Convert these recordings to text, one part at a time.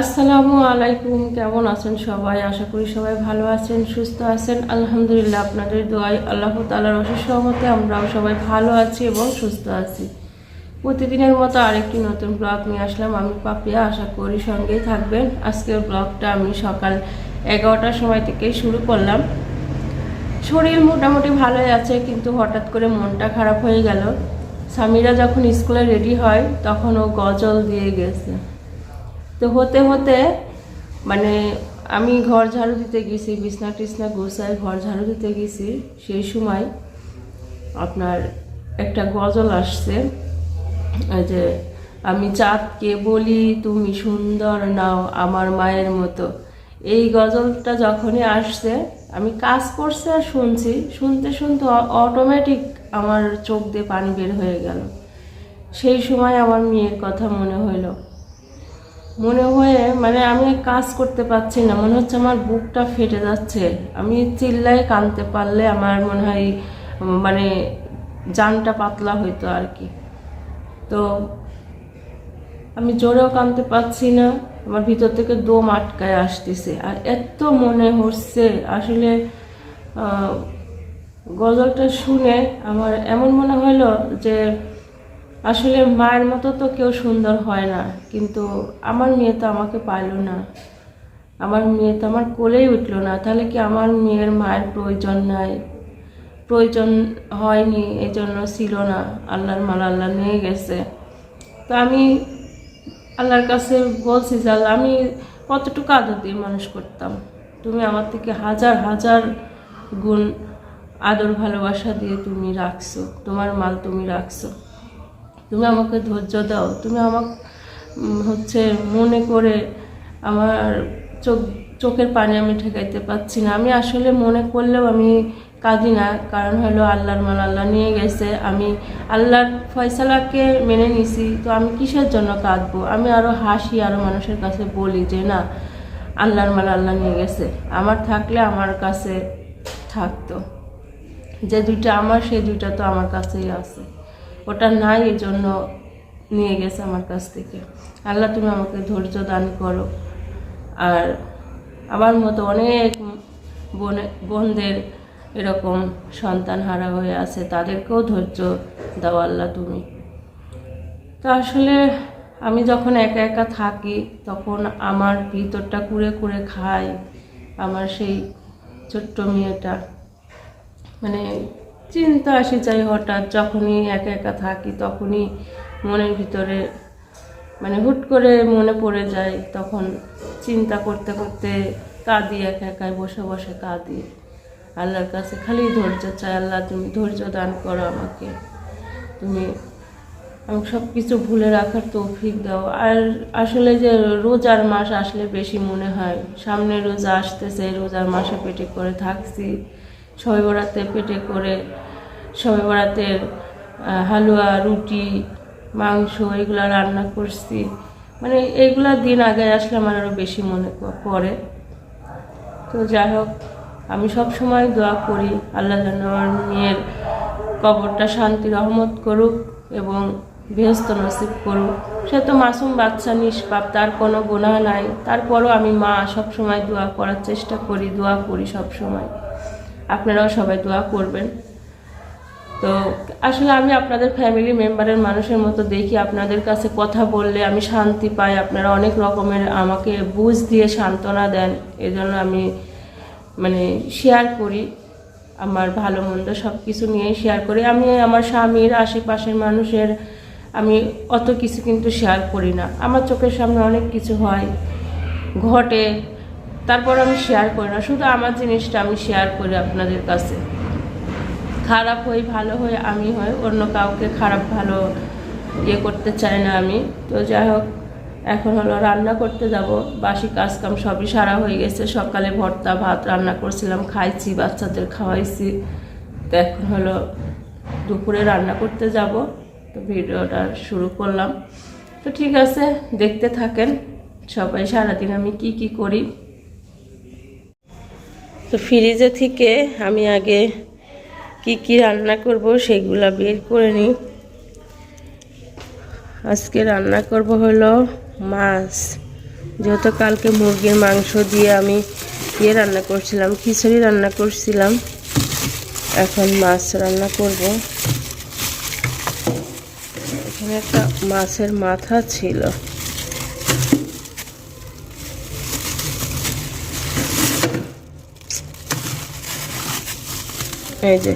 আসসালামু আলাইকুম, কেমন আছেন সবাই? আশা করি সবাই ভালো আছেন, সুস্থ আছেন। আলহামদুলিল্লাহ আপনাদের দোয়াই আল্লাহ তালার অশেষ সহমতে আমরাও সবাই ভালো আছি এবং সুস্থ আছি। প্রতিদিনের মতো আরেকটি নতুন ব্লগ নিয়ে আসলাম আমি পাপিয়া। আশা করি সঙ্গেই থাকবেন। আজকের ব্লগটা আমি সকাল এগারোটার সময় থেকেই শুরু করলাম। শরীর মোটামুটি ভালোই আছে, কিন্তু হঠাৎ করে মনটা খারাপ হয়ে গেল। স্বামীরা যখন স্কুলে রেডি হয়, তখন ও গজল দিয়ে গেছে। তো হতে হতে মানে আমি ঘর ঝাড়ু দিতে গেছি, বিছনা টিছনা গোছায় ঘর ঝাড়ু দিতে গেছি। সেই সময় আপনার একটা গজল আসছে যে, আমি চাঁদকে বলি, তুমি সুন্দর নাও আমার মায়ের মতো। এই গজলটা যখনই আসছে, আমি কাজ করছে আর শুনছি। শুনতে শুনতে অটোমেটিক আমার চোখ দিয়ে পানি বের হয়ে গেল। সেই সময় আমার মেয়ের কথা মনে হইল মনে হয়ে মানে আমি কাজ করতে পারছি না। মনে হচ্ছে আমার বুকটা ফেটে যাচ্ছে। আমি চিল্লায় কানতে পারলে আমার মনে হয় মানে জানটা পাতলা হইতো আর কি। তো আমি জোরেও কানতে পারছি না। আমার ভিতর থেকে দম আটকায় আসতেছে। আর এত মনে হচ্ছে, আসলে গজলটা শুনে আমার এমন মনে হলো যে আসলে মায়ের মতো তো কেউ সুন্দর হয় না, কিন্তু আমার মেয়ে তো আমাকে পাইলো না। আমার মেয়ে তো আমার কোলেই উঠল না, তাহলে কি আমার মেয়ের মায়ের প্রয়োজন নাই? প্রয়োজন হয়নি এই জন্য ছিল না। আল্লাহর মাল আল্লাহ নিয়ে গেছে। তো আমি আল্লাহর কাছে বলছি যে আল্লাহ, আমি কতটুকু আদর দিয়ে মানুষ করতাম? তুমি আমার থেকে হাজার হাজার গুণ আদর ভালোবাসা দিয়ে তুমি রাখছো, তোমার মাল তুমি রাখছো। তুমি আমাকে ধৈর্য দাও। তুমি আমাকে হচ্ছে মনে করে আমার চোখ, চোখের পানি আমি ঠেকাইতে পারছি না। আমি আসলে মনে করলেও আমি কাঁদি না। কারণ হলো আল্লাহর মাল আল্লাহ নিয়ে গেছে। আমি আল্লাহর ফয়সালাকে মেনে নিছি। তো আমি কিসের জন্য কাঁদবো? আমি আরও হাসি আরও মানুষের কাছে বলি যে, না, আল্লাহর মাল আল্লাহ নিয়ে গেছে। আমার থাকলে আমার কাছে থাকতো। যে দুইটা আমার সেই দুইটা তো আমার কাছেই আছে। ওটা নাই, এই জন্য নিয়ে গেছে আমার কাছ থেকে। আল্লাহ, তুমি আমাকে ধৈর্য দান করো। আর আমার মতো অনেক বোনে বোনদের এরকম সন্তান হারা হয়ে আছে, তাদেরকেও ধৈর্য দাও আল্লাহ তুমি। তো আসলে আমি যখন একা একা থাকি, তখন আমার ভিতরটা কুড়ে কুড়ে খাই আমার সেই ছোট্ট মেয়েটা। মানে চিন্তা আসি যাই হঠাৎ, যখনই একা একা থাকি তখনই মনের ভিতরে মানে হুট করে মনে পড়ে যায়, তখন চিন্তা করতে করতে কাঁদি একা একাই, বসে বসে কাঁদি। আল্লাহর কাছে খালি ধৈর্য চাই, আল্লাহ তুমি ধৈর্য দান করো আমাকে। তুমি আমাকে সব কিছু ভুলে রাখার তৌফিক দাও। আর আসলে যে রোজার মাস আসলে বেশি মনে হয়, সামনে রোজা আসতেছে, রোজার মাসে পেটে করে থাকছি বরাতে পেটে করে সবে বরাতের হালুয়া, রুটি, মাংস এগুলো রান্না করছি। মানে এইগুলা দিন আগে আসলে আমার আরও বেশি মনে পড়ে। তো যাই হোক, আমি সব সময় দোয়া করি আল্লাহ যেন আমার মেয়ের কবরটা শান্তি রহমত করুক এবং বৃহস্ত নসিব করুক। সে তো মাসুম বাচ্চা, নিষ্পাপ, তার কোনো গোনা নাই। তারপরও আমি মা সব সময় দোয়া করার চেষ্টা করি, দোয়া করি সব সময়। আপনারাও সবাই দোয়া করবেন। তো আসলে আমি আপনাদের ফ্যামিলি মেম্বারের মানুষের মতো দেখি, আপনাদের কাছে কথা বললে আমি শান্তি পাই, আপনারা অনেক রকমের আমাকে বুঝ দিয়ে সান্ত্বনা দেন, এজন্য আমি মানে শেয়ার করি, আমার ভালো মন্দ সব কিছু নিয়ে শেয়ার করি। আমি আমার স্বামীর আশেপাশের মানুষের, আমি অত কিছু কিন্তু শেয়ার করি না। আমার চোখের সামনে অনেক কিছু হয়, ঘটে, তারপর আমি শেয়ার করি না। শুধু আমার জিনিসটা আমি শেয়ার করি আপনাদের কাছে। খারাপ হই, ভালো হই, আমি হই, অন্য কাউকে খারাপ, ভালো ইয়ে করতে চাই না আমি। তো যাই হোক, এখন হলো রান্না করতে যাব। বাসি কাজ কাম সবই সারা হয়ে গেছে। সকালে ভর্তা, ভাত রান্না করছিলাম, খাইছি, বাচ্চাদের খাওয়াইছি। তো এখন হলো দুপুরে রান্না করতে যাব। তো ভিডিওটা শুরু করলাম। তো ঠিক আছে, দেখতে থাকেন। সবাই সারাদিন আমি কি কি করি? তো ফ্রিজে থেকে আমি আগে কি কি রান্না করব সেগুলা বের করে নিই। আজকে রান্না করব হলো মাছ। যেহেতু কালকে মুরগির মাংস দিয়ে আমি ইয়ে রান্না করছিলাম, খিচুড়ি রান্না করছিলাম। এখন মাছ রান্না করব। এখানে একটা মাছের মাথা ছিল। এই যে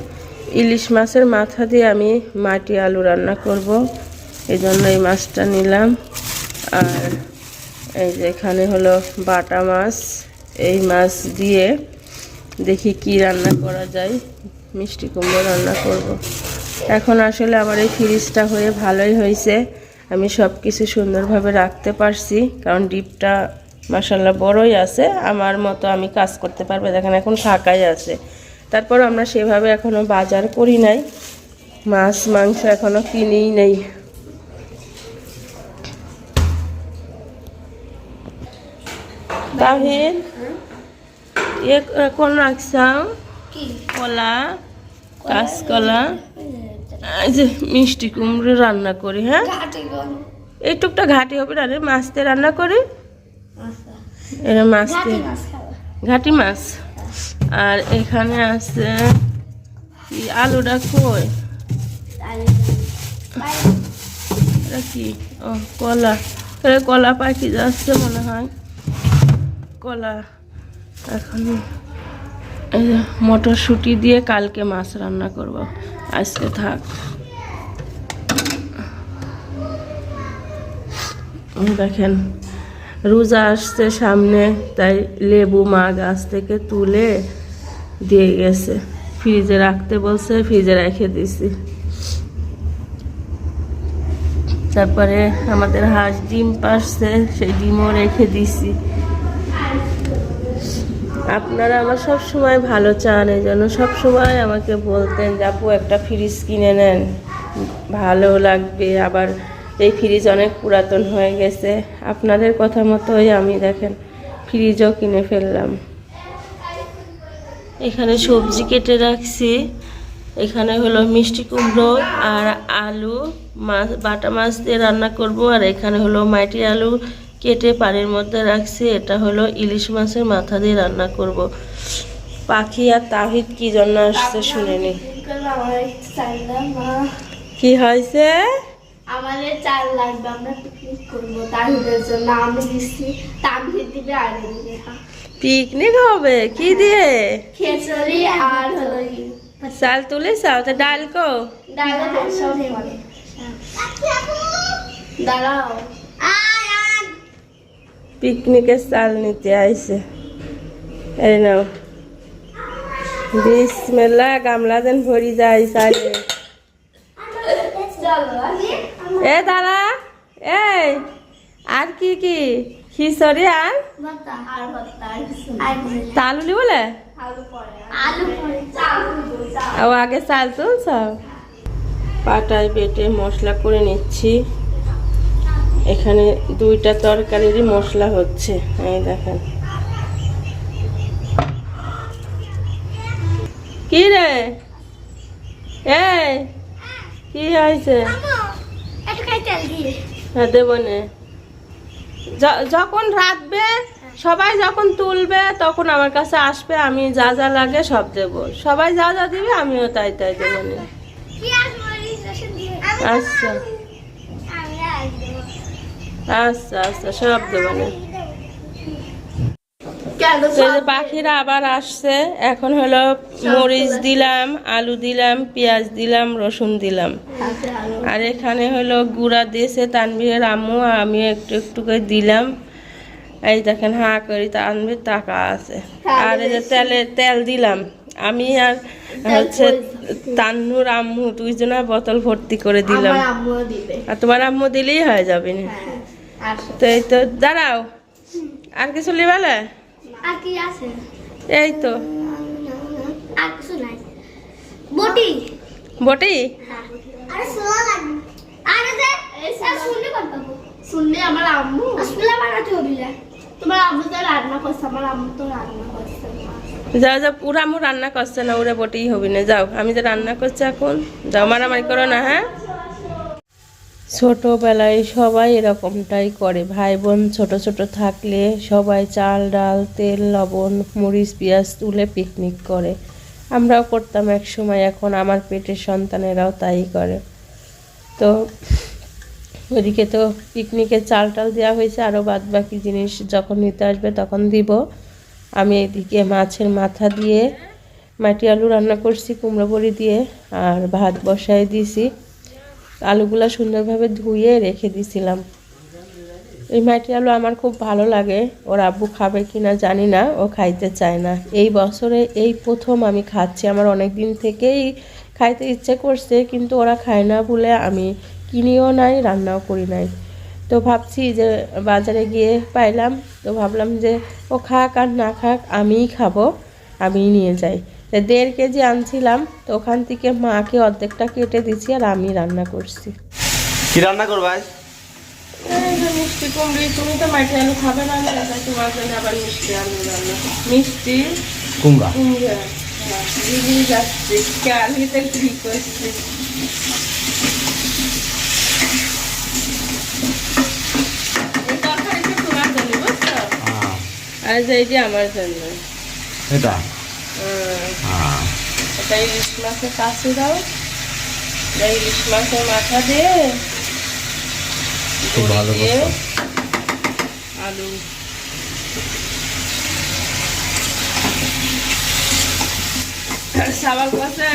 ইলিশ মাছের মাথা দিয়ে আমি মাটি আলু রান্না করব। এই জন্য এই মাছটা নিলাম। আর এই যে এখানে হলো বাটা মাছ। এই মাছ দিয়ে দেখি কি রান্না করা যায়। মিষ্টি কুমড়ো রান্না করব। এখন আসলে আমার এই ফ্রিজটা হয়ে ভালোই হয়েছে। আমি সব কিছু সুন্দরভাবে রাখতে পারছি। কারণ ডিপটা মাসাল্লাহ বড়ই আছে। আমার মতো আমি কাজ করতে পারব। দেখেন এখন ফাঁকাই আছে। তারপর আমরা সেভাবে এখনও বাজার করি নাই। মাছ মাংস এখনও কিনেই নেই। তাহিন এ কোন রাখছাও কলা কাঁচকলা এই যে মিষ্টি কুমড়ো রান্না করি হ্যাঁ? ঘাটে গেল এইটুকটা ঘাটি হবে না রে মাছ দিয়ে রান্না করি? আচ্ছা এটা মাছ ঘাটে দিয়ে মাছ খাওয়া ঘাটি মাছ। আর এখানে আছে আলুটা কই? কি? ও, কলা। কলা পাখি যাচ্ছে মনে হয়। কলা। এখন মটরশুঁটি দিয়ে কালকে মাছ রান্না করব। আজকে থাক। দেখেন। রোজা আসছে সামনে, তাই লেবু মা গাছ থেকে তুলে দিয়ে গেছে। ফ্রিজে রাখতে বলছে, ফ্রিজে রেখে দিছি। তারপরে আমাদের হাঁস ডিম পারছে, সেই ডিমও রেখে দিছি। আপনারা আমার সব সময় ভালো চান, এই জন্য সময় আমাকে বলতেন যে, আপু, একটা ফ্রিজ কিনে নেন। ভালো লাগবে, আবার এই ফ্রিজ অনেক পুরাতন হয়ে গেছে। আপনাদের কথা মতোই আমি দেখেন ফ্রিজও কিনে ফেললাম। এখানে সবজি কেটে রাখছি। এখানে হলো মিষ্টি কুমড়ো আর আলু মাছ বাটা মাছ দিয়ে রান্না করব। আর এখানে হলো মাটি আলু কেটে পানির মধ্যে রাখছি। এটা হলো ইলিশ মাছের মাথা দিয়ে রান্না করব। পাখি আর তাহিদ কি জন্য আসছে শুনে নি। কি হয়েছে? আমাদের চাল লাগবে আমরা পিকনিক করব তাহিদের জন্য। আমি দিচ্ছি তাহিদ দিবে আর পিকনিক হবে? কি দিয়ে? খিচুড়ি আর হলো চাল তুলে চাও তা ডাল কো? ডালা দাঁড়াও। পিকনিকের চাল নিতে আইছে। এই নাও। বিসমেল্লা গামলা যেন ভরি যায় চালে। এ দাঁড়া এই আর কি কি? খিচড়ি আর। তালুলি বলে? আলু পরে আলু পরে। চাল চাল। ও আগে চাল তুলছ? পাটায় বেটে মশলা করে নিচ্ছি। এখানে দুইটা তরকারিরই মশলা হচ্ছে। এই দেখেন। কি রে? এই কি হয়েছে একটু খাই তেল দিয়ে হ্যাঁ দেবো নে। যখন রাখবে সবাই যখন তুলবে তখন আমার কাছে আসবে আমি যা যা লাগে সব দেব সবাই যা যা দিবে আমিও তাই তাই দেবো নে। আচ্ছা আর দেবো আচ্ছা আচ্ছা সব দেবো নে। পাখিরা আবার আসছে এখন হলো মরিচ দিলাম আলু দিলাম পেঁয়াজ দিলাম রসুন দিলাম। আর এখানে হলো গুঁড়া দিয়েছে তানভীরের আম্মু আমি একটু একটু করে দিলাম। এই দেখেন হাঁ করি তানভীর টাকা আছে। আর এই যে তেলে তেল দিলাম। আমি আর হচ্ছে তান্নুর আম্মু দুইজনা বোতল ভর্তি করে দিলাম। আর তোমার আম্মু দিলেই হয়ে যাবে না। হ্যাঁ তো এই তো দাঁড়াও। আর কিছু লিবালে আর কি আছে? এই তো। আর কিছু নাই। বটি। বটি? আরে সোলা লাগবে আরে এই শুনলে কত পাবো। শুনলে আমার আম্মু। আসলে বানাতে হবে না তোমার আম্মু তো রান্না করছে আমার আম্মু তো রান্না করছে। যাও যাও পুরা আমু রান্না করছে না ওরে বটেই হবি না। যাও আমি যে রান্না করছি এখন যাও মারামারি করো না হ্যাঁ? ছোটোবেলায় সবাই এরকমটাই করে। ভাই বোন ছোট ছোট থাকলে সবাই চাল, ডাল, তেল, লবণ, মরিচ, পেঁয়াজ তুলে পিকনিক করে। আমরাও করতাম এক সময় এখন আমার পেটের সন্তানেরাও তাই করে। তো ওদিকে তো পিকনিকে চাল টাল দেওয়া হয়েছে আরও বাদ বাকি জিনিস যখন নিতে আসবে তখন দিব। আমি এদিকে মাছের মাথা দিয়ে, মাটি আলু রান্না করছি কুমড়ো বড়ি দিয়ে, আর ভাত বসায় দিয়েছি আলুগুলা সুন্দরভাবে ধুয়ে রেখে দিছিলাম। এই মাটি আলু আমার খুব ভালো লাগে। ওর আব্বু খাবে কিনা জানি না, ও খাইতে চায় না। এই বছরে এই প্রথম আমি খাচ্ছি। আমার অনেক দিন থেকেই খাইতে ইচ্ছে করছে, কিন্তু ওরা খায় না বলে আমি কিনিও নাই, রান্নাও করি নাই। তো ভাবছি যে বাজারে গিয়ে পাইলাম। তো ভাবলাম যে ও খাক আর না খাক, আমিই খাব, আমিই নিয়ে যাই। তো দেড় কেজি আনছিলাম তো ওখান থেকে মাকে অর্ধেকটা কেটে দিছি আর আমি রান্না করছি। কি রান্না যে মিষ্টি কুমড়ি তুমি তো মাটি আলু খাবে না তোমার জন্য আবার মিষ্টি আলু রান্না মিষ্টি? কুমড়া? কুমড়া হ্যাঁ, দিদি যাচ্ছে কালিতে কি করছি? হ্যাঁ। আর যে আমার জন্য। এটা? এটা ইলিশ মাছের কাছে দাও। ইলিশ মাছের মাথা দিয়ে দিয়ে, আলু। গাছে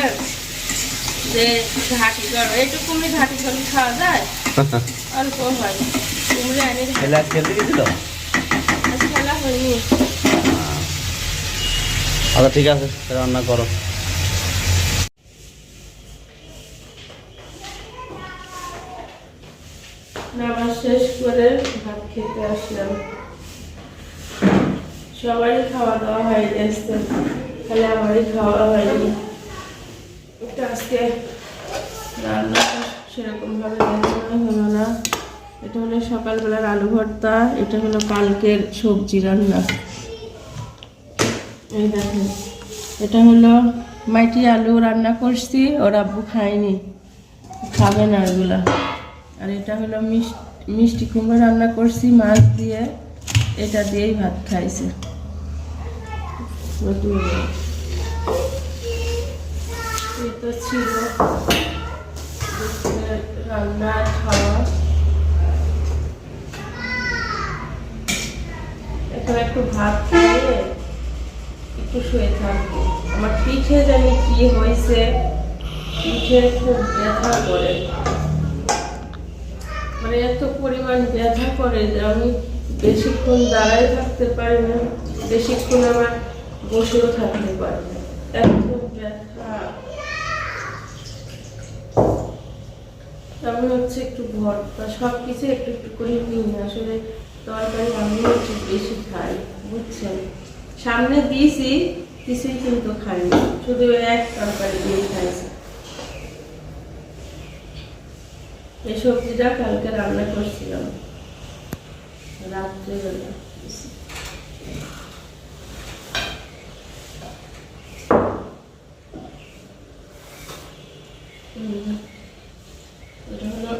যে ঘাটি একটু ঘাটি করে খাওয়া যায়? অল্প হয়। কুমড়ি আনি এলে খেলতে গেছিল? খেলা হয়নি। আচ্ছা ঠিক আছে, রান্না করো। শেষ করে ভাত খেতে আসলাম। সবাই খাওয়া দাওয়া হয়ে গেছে খালি আমারই খাওয়া হয়নি। এটা আজকে রান্নাটা সেরকম ভাবে দেখানো হলো না। এটা হলো সকালবেলার আলু ভর্তা, এটা হলো কালকের সবজি রান্না। এই দেখেন, এটা হলো মাইটি আলু রান্না করছি, ওর আব্বু খায়নি, খাবে না এগুলা আর এটা হলো মিষ্টি মিষ্টি কুমড়ো রান্না করছি, মাছ দিয়ে, এটা দিয়েই ভাত খাইছে। তো ছিল রান্না, খাওয়া। এখন একটু ভাত খেয়ে একটু শুয়ে থাকব। আমার পিঠে জানি কি হয়েছে। পিঠে খুব ব্যথা করে। মানে এত পরিমাণ ব্যথা করে যে আমি বেশিক্ষণ দাঁড়ায় থাকতে পারি না, বেশিক্ষণ আমার বসেও থাকতে পারি না। এত ব্যথা। আমি হচ্ছে একটু ভর্তা সব কিছু একটু একটু করে নিই। আসলে তরকারি আমি একটু বেশি খাই, বুঝছেন? সামনে দিয়েছি, কিছুই কিন্তু খাইনি। শুধু এক তরকারি দিয়ে খাইছি। এই সবজিটা কালকে রান্না করছিলাম। রাত্রেবেলা হুম। এটা হলো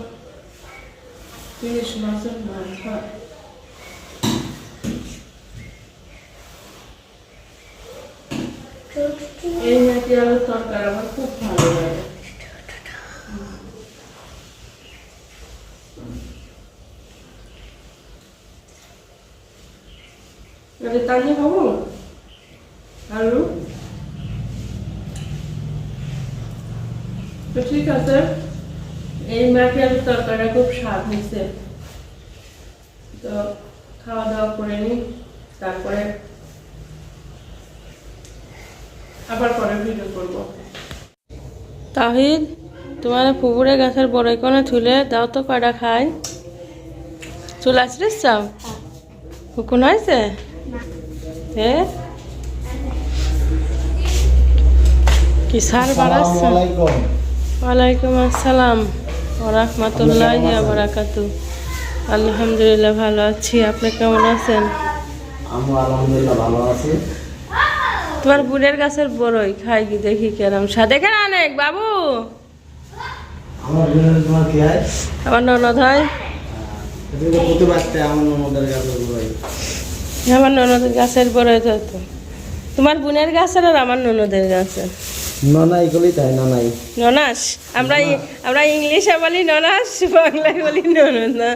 ইলিশ মাছের মাথা এই নাকি আলুর তরকারি, আমার খুব ভালো লাগে। আলু? তো ঠিক আছে, এই মাটি আলুর তরকারিটা খুব স্বাদ হয়েছে তো খাওয়া দাওয়া করে নিই তারপরে আবার পরে ভিডিও করব তাহিদ তোমার পুকুরে গাছের বড়ই কোনে তুলে দাও তো কয়টা খাই। চলে আসছিস চাও হুকুন হয়েছে? এ? কি সার বাড়াচ্ছে? ওয়ালাইকুম আসসালাম। ওরহমতুল্লাহ বারাকাতু। আলহামদুলিল্লাহ ভালো আছি। আপনি কেমন আছেন? আলহামদুলিল্লাহ ভালো আছি। তোমার বুড়ের গাছের বড়ই। খাই কি দেখি কেরম। সাথে কেন অনেক বাবু। আমার তোমার কি হয়? আমার ননদ হয়। তুমি তো প্রতি বাচ্চা আমার ননদের কাছে বলাই আমার ননদের গাছের বড় তোমার বোনের গাছের আর আমার ননদের গাছের না এগুলোই তাই না নাই ননাস? আমরা আমরা ইংলিশে বলি ননাস বাংলায় বলি ননদ না।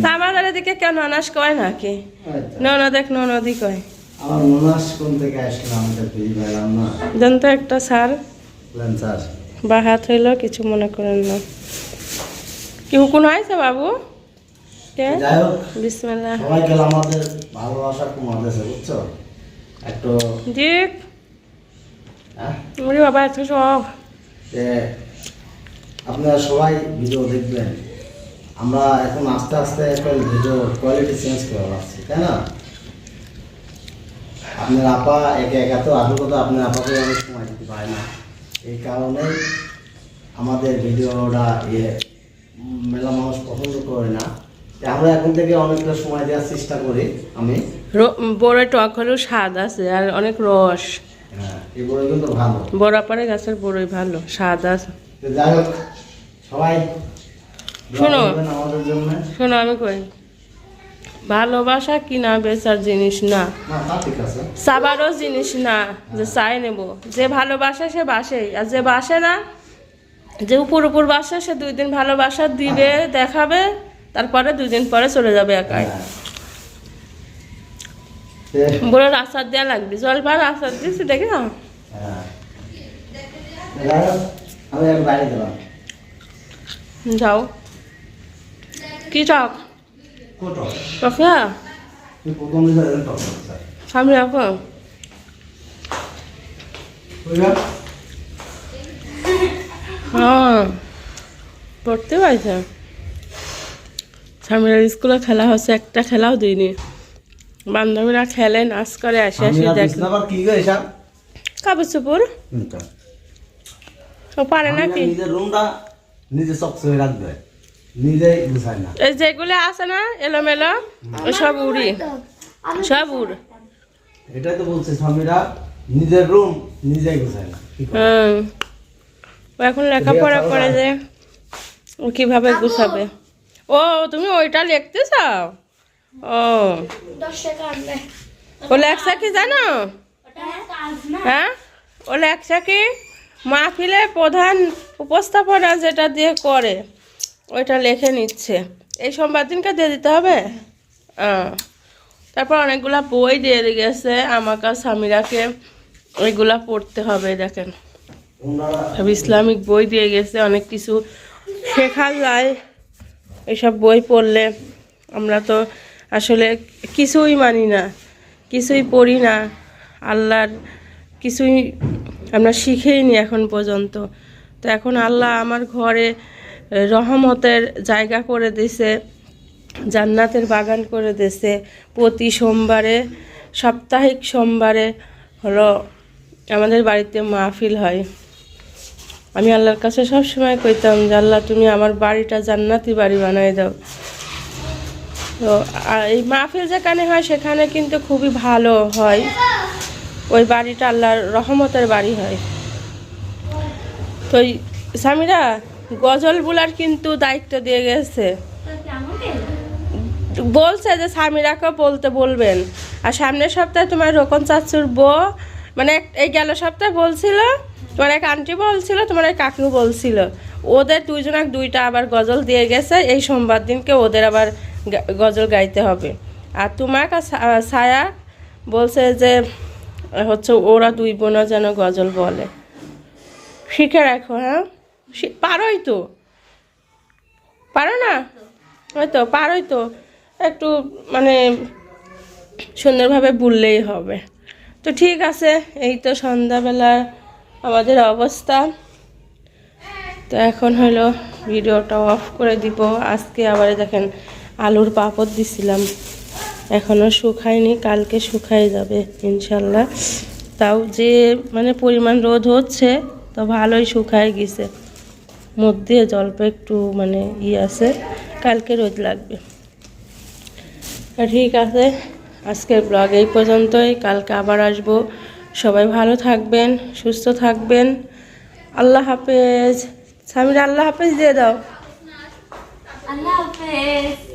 বলে আমাদের এদিকে কেউ ননাস কয় নাকি আচ্ছা। ননদ এক ননদই কয়। আমার ননাস কোন থেকে আসলো না দেন একটা সার ল্যান্সার বা হাত হইল কিছু মনে করেন না। কি হুকুন হয়েছে বাবু? কে? যাই হোক বিসমিল্লাহ। সবাইকে আমাদের ভালোবাসা কমাতেছে বুঝছ? একটু দিক হ্যাঁ? ওরে বাবা এত সব। আপনারা সবাই ভিডিও দেখবেন। আমরা এখন আস্তে আস্তে একটা ভিডিও কোয়ালিটি চেঞ্জ করে তাই না? আপনার আপা একে একা তো আসল কথা আপনার আপাকে অনেক সময় দিতে পারে না। এই কারণেই আমাদের ভিডিওটা ইয়ে মেলা মানুষ পছন্দ করে না। আমরা এখন থেকে অনেকটা সময় দেওয়ার চেষ্টা করি আমি। বড় টক হলেও স্বাদ আছে আর অনেক রস। হ্যাঁ এই বই কিন্তু ভালো। বড় পারে গাছের বড়ই ভালো স্বাদ আছে। যাই হোক সবাই শোনো। আমাদের জন্য। শোনো আমি কই? ভালোবাসা কিনা বেচার জিনিস না। সাবারও জিনিস না যে চাই নেব। যে ভালোবাসে সে বাসেই আর যে বাসে না যে উপর উপর বাসে সে দুই দিন ভালোবাসা দিবে দেখাবে তারপরে দুই দিন পরে চলে যাবে একাই। হ্যাঁ। বলে আচার দেওয়া লাগবে। জল পার আচার দিয়েছি দেখে না যাও। কি টক করছিস। সামনে রাখো। হ্যাঁ পড়তে পারছে। সামনের স্কুলে খেলা হচ্ছে একটা খেলাও দিইনি বান্ধবীরা খেলে নাচ করে আসে আসে দেখ? কাপড় চোপড়? ও পারে নাকি? নিজের রুমটা নিজে চকচকে রাখবে। নিজেই গুছাই না। এই যেগুলো আছে না এলোমেলো ও সব উড়ি। সব উড়। এটাই তো বলছি স্বামীরা নিজের রুম নিজেই গুছাই না। হুম। ও এখন লেখাপড়া করে যে ও কীভাবে গুছাবে। ও তুমি ওইটা লিখতে চাও? ও। ও লেখছে কি জানো? হ্যাঁ? ও লেখছে কি মাহফিলে প্রধান উপস্থাপনা যেটা দিয়ে করে। ওইটা লিখে নিচ্ছে। এই সোমবার দিনকে দিয়ে দিতে হবে। তারপর অনেকগুলা বই দিয়ে গেছে, আমাকে স্বামীরাকে ওইগুলা পড়তে হবে, দেখেন। সব ইসলামিক বই দিয়ে গেছে, অনেক কিছু শেখা যায় এইসব বই পড়লে আমরা তো আসলে কিছুই মানি না, কিছুই পড়ি না। আল্লাহর কিছুই আমরা শিখেই নি এখন পর্যন্ত। তো এখন আল্লাহ আমার ঘরে রহমতের জায়গা করে দিছে, জান্নাতের বাগান করে দিছে। প্রতি সোমবারে, সাপ্তাহিক সোমবারে হলো আমাদের বাড়িতে মাহফিল হয়। আমি আল্লাহর কাছে সব সময় কইতাম যে, আল্লাহ, তুমি আমার বাড়িটা জান্নাতি বাড়ি বানাই দাও। তো এই মাহফিল যেখানে হয়, সেখানে কিন্তু খুবই ভালো হয়। ওই বাড়িটা আল্লাহর রহমতের বাড়ি হয়। তো এই স্বামীরা গজল বুলার কিন্তু দায়িত্ব দিয়ে গেছে। বলছে যে স্বামীরাকে বলতে বলবেন। আর সামনের সপ্তাহে তোমার রোকন চাচুর বউ মানে এই গেল সপ্তাহে বলছিল, তোমার এক আন্টি বলছিল, তোমার এক কাকু বলছিল। ওদের দুইজনাক দুইটা আবার গজল দিয়ে গেছে, এই সোমবার দিনকে ওদের আবার গজল গাইতে হবে। আর তোমাকে আর ছায়া বলছে যে, হচ্ছে ওরা দুই বোনও যেন গজল বলে। শিখে রাখো হ্যাঁ? শি- পারোই তো। পারো না? হয়তো পারোই তো। একটু মানে সুন্দরভাবে বললেই হবে। তো ঠিক আছে, এই তো সন্ধ্যাবেলা আমাদের অবস্থা। তো এখন হলো ভিডিওটা অফ করে দিব। আজকে আবার দেখেন আলুর পাপড় দিছিলাম। এখনও শুকায়নি, কালকে শুকাই যাবে ইনশাল্লাহ। তাও যে মানে পরিমাণ রোদ হচ্ছে, তো ভালোই শুকায় গেছে। মধ্যে জল্প একটু মানে ই আছে, কালকে রোদ লাগবে। ঠিক আছে, আজকের ব্লগ এই পর্যন্তই, কালকে আবার আসব। সবাই ভালো থাকবেন, সুস্থ থাকবেন। আল্লাহ হাফেজ। স্বামীরা আল্লাহ হাফেজ দিয়ে দাও। আল্লাহ হাফেজ।